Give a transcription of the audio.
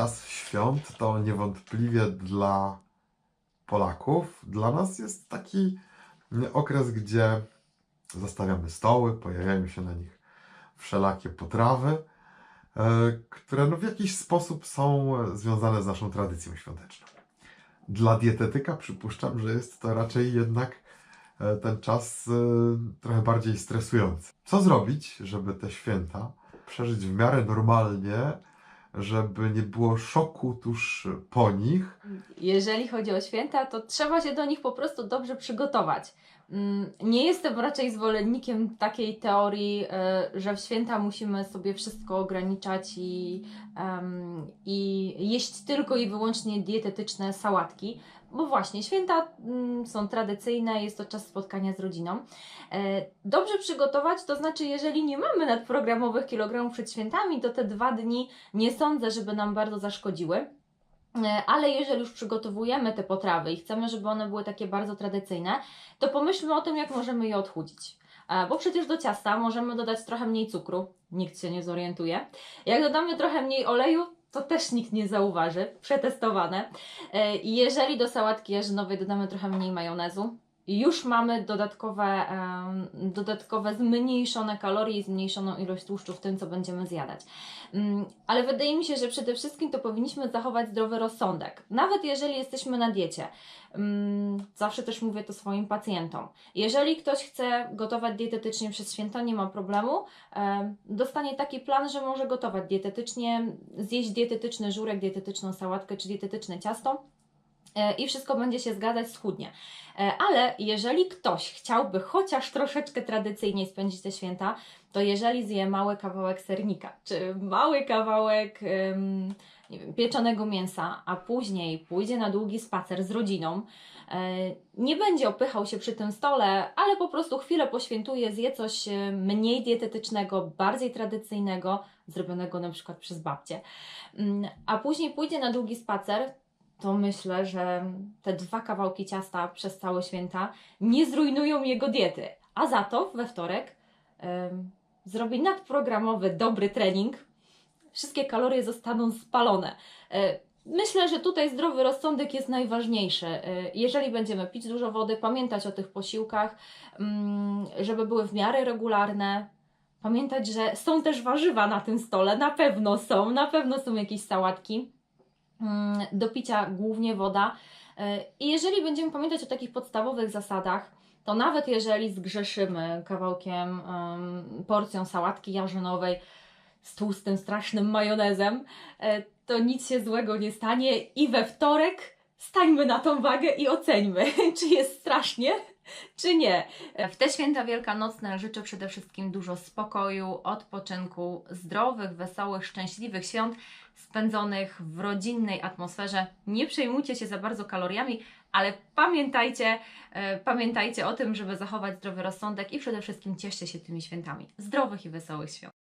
czas świąt to niewątpliwie dla Polaków, dla nas jest taki okres, gdzie zastawiamy stoły, pojawiają się na nich wszelakie potrawy, e, które no w jakiś sposób są związane z naszą tradycją świąteczną. Dla dietetyka przypuszczam, że jest to raczej jednak e, ten czas e, trochę bardziej stresujący. Co zrobić, żeby te święta przeżyć w miarę normalnie, żeby nie było szoku tuż po nich? Jeżeli chodzi o święta, to trzeba się do nich po prostu dobrze przygotować. Mm, Nie jestem raczej zwolennikiem takiej teorii, e, że w święta musimy sobie wszystko ograniczać i, i jeść tylko i wyłącznie dietetyczne sałatki, bo właśnie święta mm, są tradycyjne, jest to czas spotkania z rodziną. E, Dobrze przygotować, to znaczy, jeżeli nie mamy nadprogramowych kilogramów przed świętami, to te dwa dni nie sądzę, żeby nam bardzo zaszkodziły. E, Ale jeżeli już przygotowujemy te potrawy i chcemy, żeby one były takie bardzo tradycyjne, to pomyślmy o tym, jak możemy je odchudzić. E, Bo przecież do ciasta możemy dodać trochę mniej cukru, nikt się nie zorientuje. Jak dodamy trochę mniej oleju, to też nikt nie zauważy, przetestowane. E, jeżeli do sałatki jarzynowej dodamy trochę mniej majonezu, już mamy dodatkowe, dodatkowe zmniejszone kalorie i zmniejszoną ilość tłuszczu w tym, co będziemy zjadać. Mm, Ale wydaje mi się, że przede wszystkim to powinniśmy zachować zdrowy rozsądek. Nawet jeżeli jesteśmy na diecie. Mm, Zawsze też mówię to swoim pacjentom. Jeżeli ktoś chce gotować dietetycznie przez święta, nie ma problemu. Em, Dostanie taki plan, że może gotować dietetycznie, zjeść dietetyczny żurek, dietetyczną sałatkę czy dietetyczne ciasto. E, I wszystko będzie się zgadzać schudnie. E, Ale jeżeli ktoś chciałby chociaż troszeczkę tradycyjniej spędzić te święta, to jeżeli zje mały kawałek sernika, czy mały kawałek nie wiem, pieczonego mięsa, a później pójdzie na długi spacer z rodziną, e, nie będzie opychał się przy tym stole, ale po prostu chwilę poświętuje, zje coś mniej dietetycznego, bardziej tradycyjnego, zrobionego na przykład przez babcię, Mm, a później pójdzie na długi spacer, to myślę, że te dwa kawałki ciasta przez całe święta nie zrujnują jego diety. A za to we wtorek em, zrobi nadprogramowy, dobry trening. Wszystkie kalorie zostaną spalone. E, Myślę, że tutaj zdrowy rozsądek jest najważniejszy. E, Jeżeli będziemy pić dużo wody, pamiętać o tych posiłkach, mm, żeby były w miarę regularne. Pamiętać, że są też warzywa na tym stole, na pewno są, na pewno są jakieś sałatki do picia głównie woda. E, I jeżeli będziemy pamiętać o takich podstawowych zasadach, to nawet jeżeli zgrzeszymy kawałkiem, em, porcją sałatki jarzynowej z tłustym, strasznym majonezem, e, to nic się złego nie stanie i we wtorek stańmy na tą wagę i oceńmy, czy jest strasznie, czy nie. W te święta wielkanocne życzę przede wszystkim dużo spokoju, odpoczynku, zdrowych, wesołych, szczęśliwych świąt spędzonych w rodzinnej atmosferze. Nie przejmujcie się za bardzo kaloriami, ale pamiętajcie, e, pamiętajcie o tym, żeby zachować zdrowy rozsądek i przede wszystkim cieszcie się tymi świętami. Zdrowych i wesołych świąt.